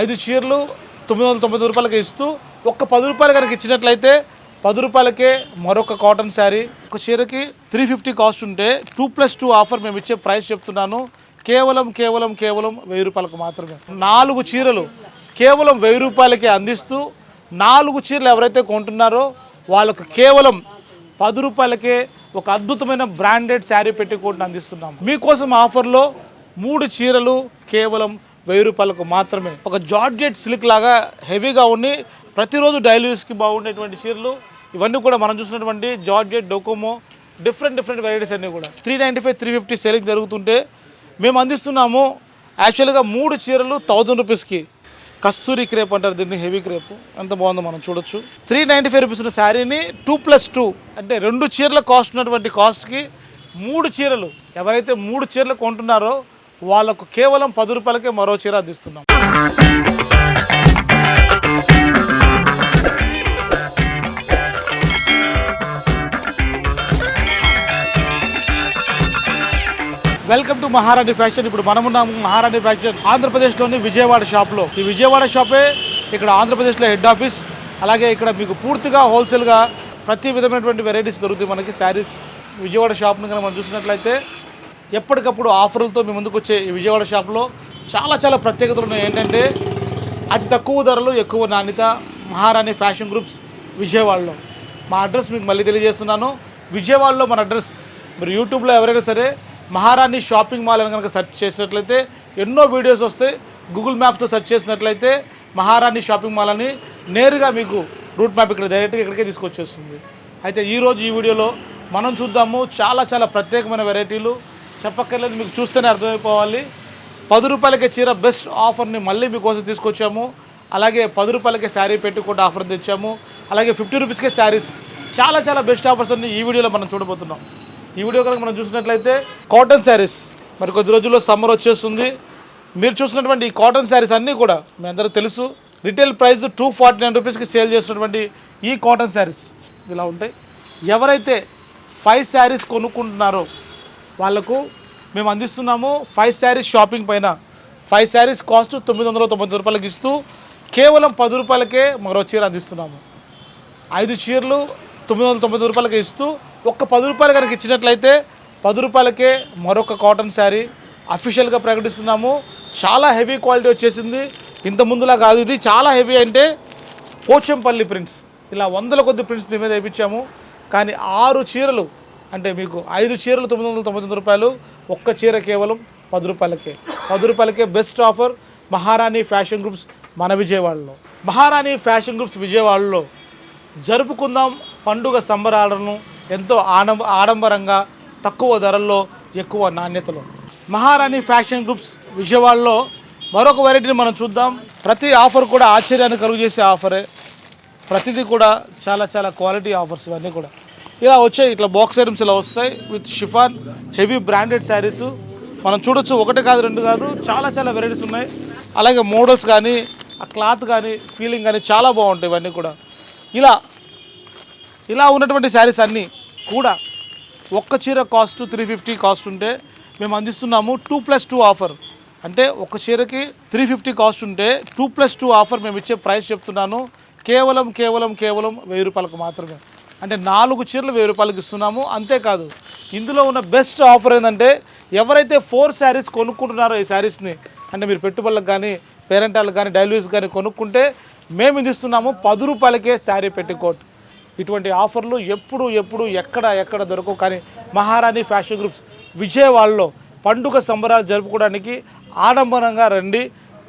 ఐదు చీరలు తొమ్మిది వందల తొమ్మిది రూపాయలకి ఇస్తూ ఒక్క పది రూపాయలు కనుక ఇచ్చినట్లయితే పది రూపాయలకే మరొక కాటన్ శారీ. ఒక చీరకి త్రీ ఫిఫ్టీ కాస్ట్ ఉంటే టూ ప్లస్ టూ ఆఫర్ మేము ఇచ్చే ప్రైస్ చెప్తున్నాను. కేవలం కేవలం కేవలం వెయ్యి రూపాయలకు మాత్రమే. నాలుగు చీరలు కేవలం వెయ్యి రూపాయలకే అందిస్తూ నాలుగు చీరలు ఎవరైతే కొంటున్నారో వాళ్ళకు కేవలం పది రూపాయలకే ఒక అద్భుతమైన బ్రాండెడ్ శారీ పెట్టి పెట్టుకోండి అందిస్తున్నాం మీకోసం ఆఫర్లో మూడు చీరలు కేవలం వెయ్యి రూపాయలకు మాత్రమే. ఒక జార్జెట్ సిల్క్ లాగా హెవీగా ఉండి ప్రతిరోజు డైలీ యూస్కి బాగుండేటువంటి చీరలు. ఇవన్నీ కూడా మనం చూసినటువంటి georgette Docomo different different varieties అన్నీ కూడా. Three ninety five three fifty selling జరుగుతుంటే మేము అందిస్తున్నాము యాక్చువల్గా మూడు చీరలు థౌజండ్ రూపీస్కి కస్తూరి క్రేప్ అంటారు దీన్ని హెవీ క్రేప్. ఎంత బాగుందో మనం చూడొచ్చు. త్రీ నైంటీ ఫైవ్ రూపీస్ ఉన్న శారీని టూ ప్లస్ టూ అంటే రెండు చీరల కాస్ట్ ఉన్నటువంటి కాస్ట్కి మూడు చీరలు. ఎవరైతే మూడు చీరలు కొంటున్నారో వాళ్ళకు కేవలం పది రూపాయలకే మరో చీర అందిస్తున్నాం. వెల్కమ్ టు మహారాణి ఫ్యాషన్ ఇప్పుడు మనమున్నాము మహారాణి ఫ్యాషన్ ఆంధ్రప్రదేశ్లోని విజయవాడ షాప్లో. ఈ విజయవాడ షాపే ఇక్కడ ఆంధ్రప్రదేశ్లో హెడ్ ఆఫీస్. అలాగే ఇక్కడ మీకు పూర్తిగా హోల్సేల్గా ప్రతి విధమైనటువంటి వెరైటీస్ దొరుకుతాయి మనకి. శారీస్ విజయవాడ షాప్ని కనుక మనం చూసినట్లయితే ఎప్పటికప్పుడు ఆఫర్లతో మీ ముందుకు వచ్చే ఈ విజయవాడ షాప్లో చాలా చాలా ప్రత్యేకతలు ఉన్నాయి. ఏంటంటే అతి తక్కువ ధరలు ఎక్కువ నాణ్యత మహారాణి ఫ్యాషన్ గ్రూప్స్ విజయవాడలో. మా అడ్రస్ మీకు మళ్ళీ తెలియజేస్తున్నాను. విజయవాడలో మన అడ్రస్. మీరు యూట్యూబ్లో ఎవరైనా సరే మహారాణి షాపింగ్ మాల్ అని కనుక సెర్చ్ చేసినట్లయితే ఎన్నో వీడియోస్ వస్తాయి. గూగుల్ మ్యాప్స్తో సెర్చ్ చేసినట్లయితే మహారాణి షాపింగ్ మాల్ అని నేరుగా మీకు రూట్ మ్యాప్ ఇక్కడ డైరెక్ట్గా ఇక్కడికే తీసుకొచ్చేస్తుంది. అయితే ఈరోజు ఈ వీడియోలో మనం చూద్దాము. చాలా చాలా ప్రత్యేకమైన వెరైటీలు. చెప్పక్కర్లేదు మీకు చూస్తేనే అర్థమైపోవాలి. పది రూపాయలకే చీర బెస్ట్ ఆఫర్ని మళ్ళీ మీకోసం తీసుకొచ్చాము. అలాగే పది రూపాయలకే శారీ పెట్టుకుంటే ఆఫర్ తెచ్చాము. అలాగే ఫిఫ్టీ రూపీస్కే శారీస్ చాలా చాలా బెస్ట్ ఆఫర్స్ అన్ని ఈ వీడియోలో మనం చూడబోతున్నాం. ఈ వీడియో కనుక మనం చూసినట్లయితే కాటన్ శారీస్ మరి కొద్ది రోజుల్లో సమ్మర్ వచ్చేస్తుంది. మీరు చూసినటువంటి ఈ కాటన్ శారీస్ అన్నీ కూడా మీ అందరూ తెలుసు. Retail price two forty nine రూపీస్కి సేల్ చేస్తున్నటువంటి ఈ కాటన్ శారీస్. ఇలా ఉంటాయి. ఎవరైతే ఫైవ్ శారీస్ కొనుక్కుంటున్నారో వాళ్ళకు మేము అందిస్తున్నాము ఫైవ్ శారీస్ షాపింగ్ పైన. ఫైవ్ శారీస్ కాస్ట్ తొమ్మిది వందల తొంభై రూపాయలకి ఇస్తూ కేవలం పది రూపాయలకే మరో చీర అందిస్తున్నాము. ఐదు చీరలు తొమ్మిది వందల తొంభై రూపాయలకి ఇస్తూ ఒక్క పది రూపాయలు కనుక ఇచ్చినట్లయితే పది రూపాయలకే మరొక కాటన్ శారీ అఫీషియల్గా ప్రకటిస్తున్నాము. చాలా హెవీ క్వాలిటీ వచ్చేసింది. ఇంత ముందులా కాదు ఇది. చాలా హెవీ అంటే పోచంపల్లి ప్రింట్స్. ఇలా వందల కొద్ది ప్రింట్స్ దీని మీద వేయించాము కానీ ఆరు చీరలు అంటే మీకు ఐదు చీరలు తొమ్మిది వందల తొంభై తొమ్మిది రూపాయలు ఒక్క చీర కేవలం పది రూపాయలకే. పది రూపాయలకే best offer Maharani fashion groups మన విజయవాడలో. మహారాణి ఫ్యాషన్ గ్రూప్స్ విజయవాడలో జరుపుకుందాం పండుగ సంబరాలను ఎంతో ఆడం ఆడంబరంగా తక్కువ ధరల్లో ఎక్కువ నాణ్యతలో. మహారాణి ఫ్యాషన్ గ్రూప్స్ విజయవాడలో మరొక వెరైటీని మనం చూద్దాం. ప్రతి ఆఫర్ కూడా ఆశ్చర్యాన్ని కలుగు చేసే ఆఫరే ప్రతిదీ కూడా చాలా చాలా క్వాలిటీ ఆఫర్స్ ఇవన్నీ కూడా. ఇలా వచ్చాయి. ఇట్లా బాక్స్ ఐటమ్స్ ఇలా వస్తాయి. With chiffon heavy branded saris మనం చూడొచ్చు. ఒకటి కాదు రెండు కాదు. చాలా చాలా వెరైటీస్ ఉన్నాయి. అలాగే మోడల్స్ కానీ ఆ క్లాత్ కానీ ఫీలింగ్ కానీ చాలా బాగుంటాయి ఇవన్నీ కూడా. ఇలా ఇలా ఉన్నటువంటి శారీస్ అన్నీ కూడా ఒక్క చీర కాస్ట్ త్రీ ఫిఫ్టీ కాస్ట్ ఉంటే మేము అందిస్తున్నాము టూ ప్లస్ టూ ఆఫర్ అంటే ఒక చీరకి త్రీ ఫిఫ్టీ కాస్ట్ ఉంటే టూ ప్లస్ టూ ఆఫర్ మేము ఇచ్చే ప్రైస్ చెప్తున్నాను. కేవలం కేవలం కేవలం వెయ్యి రూపాయలకు మాత్రమే. అంటే నాలుగు చీరలు వెయ్యి రూపాయలకి ఇస్తున్నాము. అంతేకాదు ఇందులో ఉన్న బెస్ట్ ఆఫర్ ఏంటంటే ఎవరైతే ఫోర్ శారీస్ కొనుక్కుంటున్నారో ఈ శారీస్ని అంటే మీరు పెట్టుబడులకు కానీ పేరెంటాలకు కానీ డైలీస్ కానీ కొనుక్కుంటే మేము ఇది ఇస్తున్నాము పది రూపాయలకే శారీ పెట్టుకోట్. ఇటువంటి ఆఫర్లు ఎప్పుడు ఎప్పుడు ఎక్కడ ఎక్కడ దొరకవు. కానీ మహారాణి ఫ్యాషన్ గ్రూప్స్ విజయవాడలో పండుగ సంబరాలు జరుపుకోవడానికి ఆడంబరంగా రండి.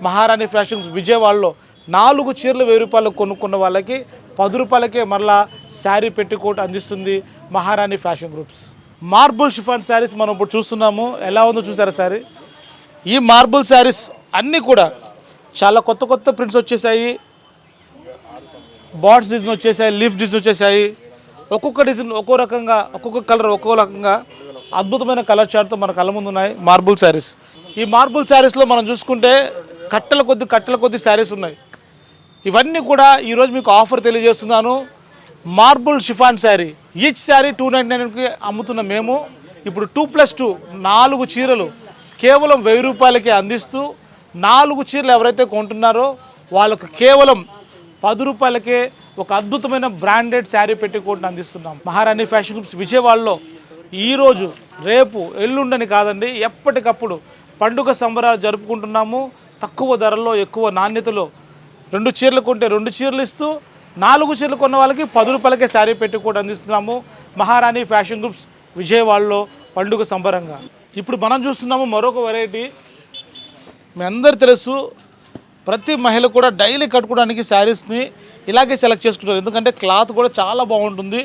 మహారాణి ఫ్యాషన్ గ్రూప్స్ విజయవాడలో నాలుగు చీరలు వెయ్యి రూపాయలు కొనుక్కున్న వాళ్ళకి పది రూపాయలకే మరలా శారీ పెట్టుకోట్ అందిస్తుంది Maharani fashion groups. Marble chiffon saris మనం ఇప్పుడు చూస్తున్నాము. ఎలా ఉందో చూసారా శారీ? ఈ మార్బుల్ శారీస్ అన్నీ కూడా చాలా కొత్త కొత్త ప్రింట్స్ వచ్చేసాయి. బాట్స్ డిజైన్ వచ్చేసాయి లీఫ్ డిజైన్ వచ్చేసాయి. ఒక్కొక్క డిజైన్ ఒక్కో రకంగా ఒక్కొక్క కలర్ ఒక్కో రకంగా అద్భుతమైన కలర్ చార్ట్తో మన కళ్ళ ముందు ఉన్నాయి మార్బుల్ శారీస్. ఈ మార్బుల్ శారీస్లో మనం చూసుకుంటే కట్టల కొద్ది కట్టల కొద్ది శారీస్ ఉన్నాయి. ఇవన్నీ కూడా ఈరోజు మీకు ఆఫర్ తెలియజేస్తున్నాను. Marble chiffon sari each sari two ninety నైన్కి అమ్ముతున్న మేము. ఇప్పుడు టూ ప్లస్ టూ నాలుగు చీరలు కేవలం వెయ్యి రూపాయలకే అందిస్తూ నాలుగు చీరలు ఎవరైతే కొంటున్నారో వాళ్ళకు కేవలం పది రూపాయలకే ఒక అద్భుతమైన బ్రాండెడ్ శారీ పెట్టి పెట్టుకోవడం అందిస్తున్నాం. మహారాణి ఫ్యాషన్ గ్రూప్స్ విజయవాడలో ఈరోజు రేపు ఎల్లుండని కాదండి ఎప్పటికప్పుడు పండుగ సంబరాలు జరుపుకుంటున్నాము. తక్కువ ధరల్లో ఎక్కువ నాణ్యతలో రెండు చీరలు కొంటే రెండు చీరలు ఇస్తూ నాలుగు చీరలు కొన్న వాళ్ళకి పది రూపాయలకే శారీ పెట్టుకోవడం అందిస్తున్నాము. మహారాణి ఫ్యాషన్ గ్రూప్స్ విజయవాడలో పండుగ సంబరంగా. ఇప్పుడు మనం చూస్తున్నాము మరొక వెరైటీ మీ అందరు తెలుసు ప్రతి మహిళ కూడా డైలీ కట్టుకోవడానికి శారీస్ని ఇలాగే సెలెక్ట్ చేసుకుంటారు. ఎందుకంటే క్లాత్ కూడా చాలా బాగుంటుంది.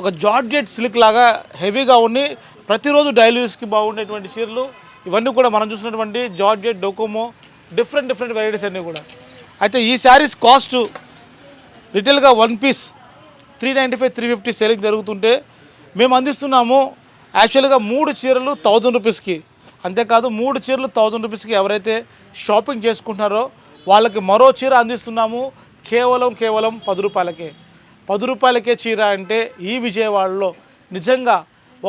ఒక జార్జెట్ సిల్క్ లాగా హెవీగా ఉండి ప్రతిరోజు డైలీ యూస్కి బాగుండేటువంటి చీరలు. ఇవన్నీ కూడా మనం చూసినటువంటి georgette Docomo different different varieties అన్నీ కూడా. అయితే ఈ saris cost రిటైల్గా one piece three ninety five three fifty selling జరుగుతుంటే మేము అందిస్తున్నాము యాక్చువల్గా మూడు చీరలు థౌజండ్ రూపీస్కి. అంతేకాదు మూడు చీరలు థౌజండ్ రూపీస్కి ఎవరైతే షాపింగ్ చేసుకుంటున్నారో వాళ్ళకి మరో చీర అందిస్తున్నాము కేవలం కేవలం పది రూపాయలకే. పది రూపాయలకే చీర అంటే ఈ విజయవాడలో నిజంగా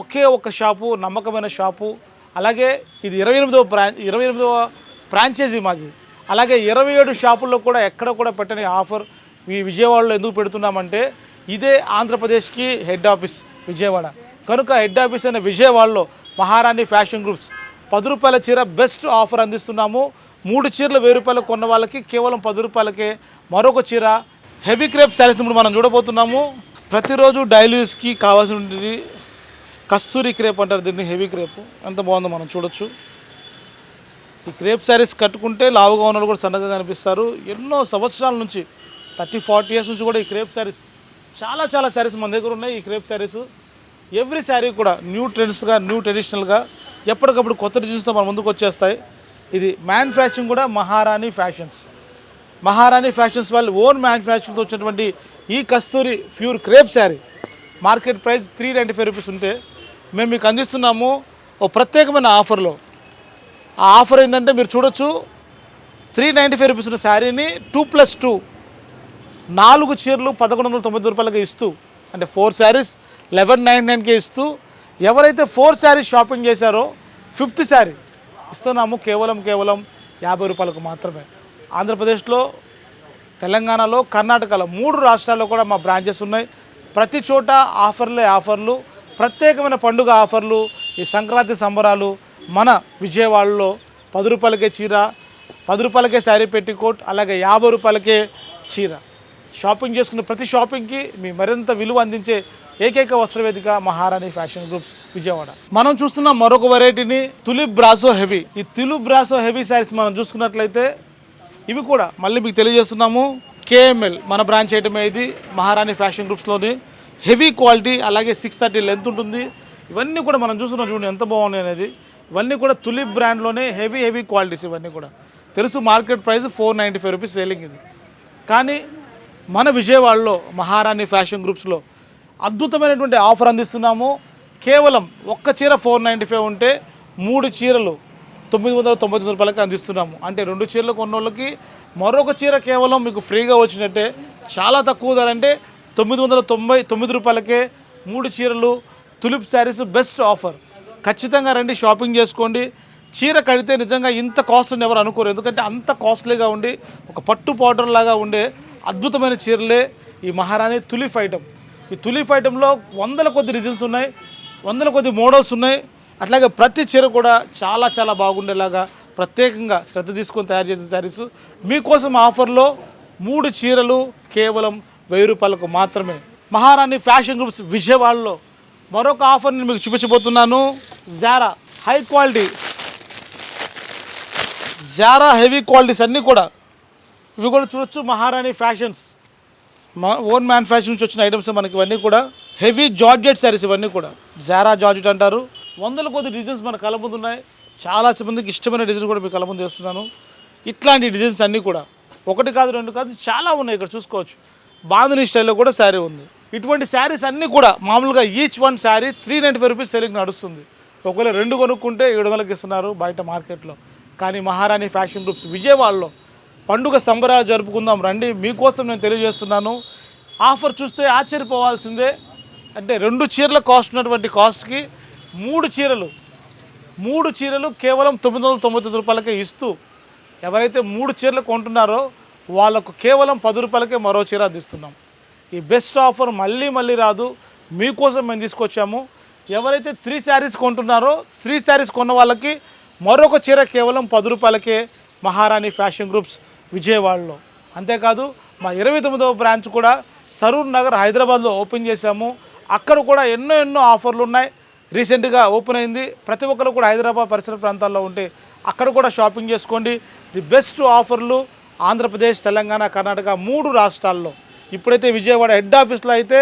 ఒకే ఒక్క షాపు నమ్మకమైన షాపు. అలాగే ఇది ఇరవై ఎనిమిదవ బ్రాంచ్ ఇరవై ఎనిమిదవ ఫ్రాంచైజీ మాది. అలాగే ఇరవై ఏడు షాపుల్లో కూడా ఎక్కడ కూడా పెట్టని ఆఫర్ ఈ విజయవాడలో ఎందుకు పెడుతున్నామంటే ఇదే ఆంధ్రప్రదేశ్కి హెడ్ ఆఫీస్ విజయవాడ. కనుక హెడ్ ఆఫీస్ అయిన విజయవాడలో మహారాణి ఫ్యాషన్ గ్రూప్స్ పది రూపాయల చీర బెస్ట్ ఆఫర్ అందిస్తున్నాము. మూడు చీరలు వెయ్యి రూపాయలు కొన్న వాళ్ళకి కేవలం పది రూపాయలకే మరొక చీర. హెవీ క్రేప్ శారీస్ ఇప్పుడు మనం చూడబోతున్నాము. ప్రతిరోజు డైలీ యూస్కి కావాల్సినటువంటి కస్తూరి క్రేప్ అంటారు దీన్ని హెవీ క్రేప్. ఎంత బాగుందో మనం చూడొచ్చు. ఈ క్రేప్ శారీస్ కట్టుకుంటే లావుగా ఉన్న కూడా సన్నగా కనిపిస్తారు. ఎన్నో సంవత్సరాల నుంచి థర్టీ ఫార్టీ ఇయర్స్ నుంచి కూడా ఈ క్రేప్ శారీస్ చాలా చాలా శారీస్ మన దగ్గర ఉన్నాయి ఈ క్రేప్ శారీస్. ఎవ్రీ శారీ కూడా న్యూ ట్రెండ్స్గా న్యూ ట్రెడిషనల్గా ఎప్పటికప్పుడు కొత్త డిజైన్స్తో మన ముందుకు వచ్చేస్తాయి. ఇది మ్యానుఫ్యాక్చరింగ్ కూడా మహారాణి ఫ్యాషన్స్. మహారాణి ఫ్యాషన్స్ వాళ్ళు ఓన్ మ్యానుఫ్యాక్చరింగ్తో వచ్చినటువంటి ఈ Kasturi pure crepe sari. Market price three ninety five rupees ఉంటే మేము మీకు అందిస్తున్నాము ఓ ప్రత్యేకమైన ఆఫర్లో. ఆ ఆఫర్ ఏంటంటే మీరు చూడొచ్చు. త్రీ నైంటీ ఫైవ్ రూపీస్ ఉన్న శారీని టూ ప్లస్ టూ నాలుగు చీరలు పదకొండు వందల తొమ్మిది రూపాయలకి ఇస్తూ అంటే ఫోర్ శారీస్ లెవెన్ నైన్ నైన్కి ఇస్తూ ఎవరైతే ఫోర్ శారీస్ షాపింగ్ చేశారో ఫిఫ్త్ శారీ ఇస్తున్నాము కేవలం కేవలం యాభై రూపాయలకు మాత్రమే. ఆంధ్రప్రదేశ్లో తెలంగాణలో కర్ణాటకలో మూడు రాష్ట్రాల్లో కూడా మా బ్రాంచెస్ ఉన్నాయి. ప్రతి చోట ఆఫర్లే ఆఫర్లు ప్రత్యేకమైన పండుగ ఆఫర్లు ఈ సంక్రాంతి సంబరాలు మన విజయవాడలో పది రూపాయలకే చీర పది రూపాయలకే శారీ పెట్టికోట్ అలాగే యాభై రూపాయలకే చీర. షాపింగ్ చేసుకున్న ప్రతి షాపింగ్కి మీ మరింత విలువ అందించే ఏకైక వస్త్రవేదిక మహారాణి ఫ్యాషన్ గ్రూప్స్ విజయవాడ. మనం చూస్తున్న మరొక వెరైటీని తులిప్ బ్రాసో హెవీ. ఈ తులిప్ బ్రాసో హెవీ శారీస్ మనం చూసుకున్నట్లయితే ఇవి కూడా మళ్ళీ మీకు తెలియజేస్తున్నాము. కేఎంఎల్ మన బ్రాంచ్ ఐటమే ఇది. మహారాణి ఫ్యాషన్ గ్రూప్స్లోని హెవీ క్వాలిటీ అలాగే సిక్స్ థర్టీ లెంత్ ఉంటుంది. ఇవన్నీ కూడా మనం చూస్తున్నాం చూడండి ఎంత బాగున్నాయి అనేది. ఇవన్నీ కూడా తులిప్ బ్రాండ్లోనే హెవీ హెవీ క్వాలిటీస్ ఇవన్నీ కూడా. తెలుసు market price four ninety five rupees selling ఇది. కానీ మన విజయవాడలో మహారాణి ఫ్యాషన్ గ్రూప్స్లో అద్భుతమైనటువంటి ఆఫర్ అందిస్తున్నాము. కేవలం ఒక్క చీర ఫోర్ నైంటీ ఫైవ్ ఉంటే మూడు చీరలు తొమ్మిది వందల తొంభై తొమ్మిది రూపాయలకి అందిస్తున్నాము. అంటే రెండు చీరలు కొన్న వాళ్ళకి మరొక చీర కేవలం మీకు ఫ్రీగా వచ్చినట్టే. చాలా తక్కువ ధర అంటే తొమ్మిది వందల తొంభై తొమ్మిది రూపాయలకే మూడు చీరలు తులిప్ శారీస్ బెస్ట్ ఆఫర్. ఖచ్చితంగా రండి షాపింగ్ చేసుకోండి. చీర కడితే నిజంగా ఇంత కాస్ట్ అని ఎవరు అనుకోరు. ఎందుకంటే అంత కాస్ట్లీగా ఉండి ఒక పట్టు పౌడర్ లాగా ఉండే అద్భుతమైన చీరలే ఈ మహారాణి తులిఫ్ ఐటమ్. ఈ తులిఫ్ ఐటెంలో వందల కొద్ది డిజైన్స్ ఉన్నాయి వందల కొద్ది మోడల్స్ ఉన్నాయి. అట్లాగే ప్రతి చీర కూడా చాలా చాలా బాగుండేలాగా ప్రత్యేకంగా శ్రద్ధ తీసుకొని తయారు చేసిన శారీస్. మీకోసం ఆఫర్లో మూడు చీరలు కేవలం వెయ్యి రూపాయలకు మాత్రమే. మహారాణి ఫ్యాషన్ గ్రూప్స్ విజయవాడలో మరొక ఆఫర్ నేను మీకు చూపించబోతున్నాను. Zara high quality. Zara heavy qualities అన్నీ కూడా. ఇవి కూడా చూడొచ్చు మహారాణి ఫ్యాషన్స్. మా ఓన్ మ్యానుఫ్యాక్చర్ నుంచి వచ్చిన ఐటమ్స్ మనకి ఇవన్నీ కూడా. హెవీ జార్జెట్ శారీస్ ఇవన్నీ కూడా. జారా జార్జెట్ అంటారు. వందల కొద్ది డిజైన్స్ మన కళ్ళ ముందు ఉన్నాయి. చాలా మందికి ఇష్టమైన డిజైన్ కూడా మీకు కళ్ళ ముందు చేస్తున్నాను ఇట్లాంటి డిజైన్స్ అన్నీ కూడా. ఒకటి కాదు రెండు కాదు చాలా ఉన్నాయి. ఇక్కడ చూసుకోవచ్చు. బాంధని స్టైల్లో కూడా శారీ ఉంది. ఇటువంటి శారీస్ అన్నీ కూడా మామూలుగా each one sari three ninety five rupees selling నడుస్తుంది. ఒకవేళ రెండు కొనుక్కుంటే ఏడు వందలకి ఇస్తున్నారు బయట మార్కెట్లో. కానీ మహారాణి ఫ్యాషన్ గ్రూప్స్ విజయవాడలో పండుగ సంబరాలు జరుపుకుందాం రండి. మీకోసం నేను తెలియజేస్తున్నాను. ఆఫర్ చూస్తే ఆశ్చర్యపోవాల్సిందే. అంటే రెండు చీరల కాస్ట్ ఉన్నటువంటి కాస్ట్కి మూడు చీరలు. మూడు చీరలు కేవలం తొమ్మిది వందల తొంభై తొమ్మిది రూపాయలకే ఇస్తూ ఎవరైతే మూడు చీరలు కొంటున్నారో వాళ్ళకు కేవలం పది రూపాయలకే మరో చీర అందిస్తున్నాం. ఈ బెస్ట్ ఆఫర్ మళ్ళీ మళ్ళీ రాదు. మీకోసం మేము తీసుకొచ్చాము. ఎవరైతే త్రీ శారీస్ కొంటున్నారో త్రీ శారీస్ కొన్న వాళ్ళకి మరొక చీర కేవలం పది రూపాయలకే మహారాణి ఫ్యాషన్ గ్రూప్స్ విజయవాడలో. అంతేకాదు మా ఇరవై తొమ్మిదవ బ్రాంచ్ కూడా సరూర్ నగర్ హైదరాబాద్లో ఓపెన్ చేశాము. అక్కడ కూడా ఎన్నో ఎన్నో ఆఫర్లు ఉన్నాయి. రీసెంట్గా ఓపెన్ అయింది. ప్రతి ఒక్కరు కూడా హైదరాబాద్ పరిసర ప్రాంతాల్లో ఉంటే అక్కడ కూడా షాపింగ్ చేసుకోండి. ది బెస్ట్ ఆఫర్లు ఆంధ్రప్రదేశ్ తెలంగాణ కర్ణాటక మూడు రాష్ట్రాల్లో. ఇప్పుడైతే విజయవాడ హెడ్ ఆఫీస్లో అయితే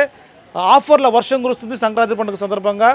ఆఫర్ల వర్షం కురుస్తుంది సంక్రాంతి పండుగ సందర్భంగా.